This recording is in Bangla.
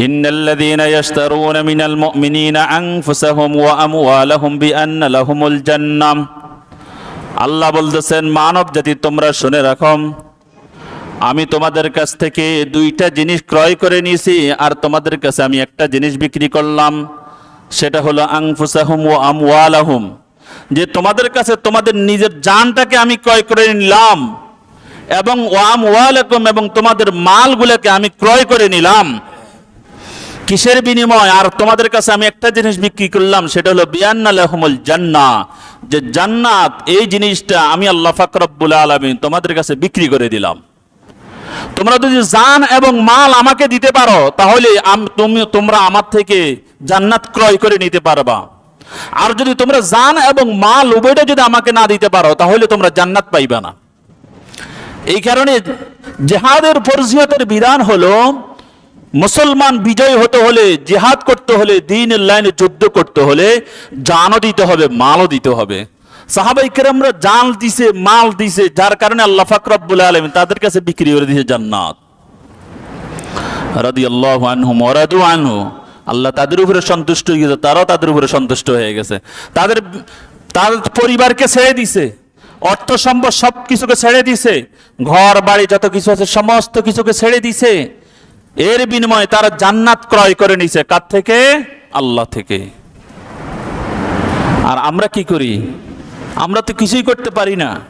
إن الذين يشترون من المؤمنين أنفسهم وأموالهم بأن لهم الجنة আল্লাহ বলতেছেন মানব জাতি তোমরা শুনে রাখো আমি তোমাদের কাছ থেকে দুইটা জিনিস ক্রয় করে নিয়েছি আর তোমাদের কাছে আমি একটা জিনিস বিক্রি করলাম সেটা হলো আংফুসাহুম ও আমওয়ালাহুম যে তোমাদের কাছে তোমাদের নিজের জানটাকে আমি ক্রয় করে নিলাম এবং ওয়াম ওয়ালাকুম এবং তোমাদের মালগুলোকে আমি ক্রয় করে নিলাম কিসের বিনিময়? আর তোমাদের কাছে আমি একটা জিনিস বিক্রি করলাম, সেটা হলো বিয়ান্নালাহুমুল জান্না। যে জান্নাত, এই জিনিসটা আমি আল্লাহ ফাকরাবুল আলমিন তোমাদের কাছে বিক্রি করে দিলাম। তোমরা যদি জান এবং মাল আমাকে দিতে পারো, তাহলে তুমি তোমরা আমার থেকে জান্নাত ক্রয় করে নিতে পারবা। আর যদি তোমরা জান এবং মাল উভয়টা যদি আমাকে না দিতে পারো, তাহলে তোমরা জান্নাত পাইবা না। এই কারণে জেহাদের ফরজিয়তের বিধান হলো মুসলমান বিজয় হতে হলে, জেহাদ করতে হলে, দিনের লাইনে যুদ্ধ করতে হলে জানও দিতে হবে, মালও দিতে হবে। সাহাবাই কেরামরা জান দিছে, মাল দিছে, যার কারণে আল্লাহ ফাকরাবুল আলম তাদের কাছে বিক্রি করে দিয়েছে জান্নাত। রাদি আল্লাহ মরাদু আনহু। আল্লাহ তাদের উপরে সন্তুষ্ট হয়ে গেছে, তারাও তাদের উপরে সন্তুষ্ট হয়ে গেছে। তাদের তাদের পরিবারকে ছেড়ে দিছে, অর্থ সম্পদ সব কিছুকে ছেড়ে দিছে ঘর বাড়ি যত কিছু আছে, সমস্ত কিছুকে ছেড়ে দিছে। এর বিনিময়ে তারা জান্নাত ক্রয় করে নিছে। কার থেকে? আল্লাহ থেকে। আর আমরা কি করি? আমরা তো কিছুই করতে পারি না।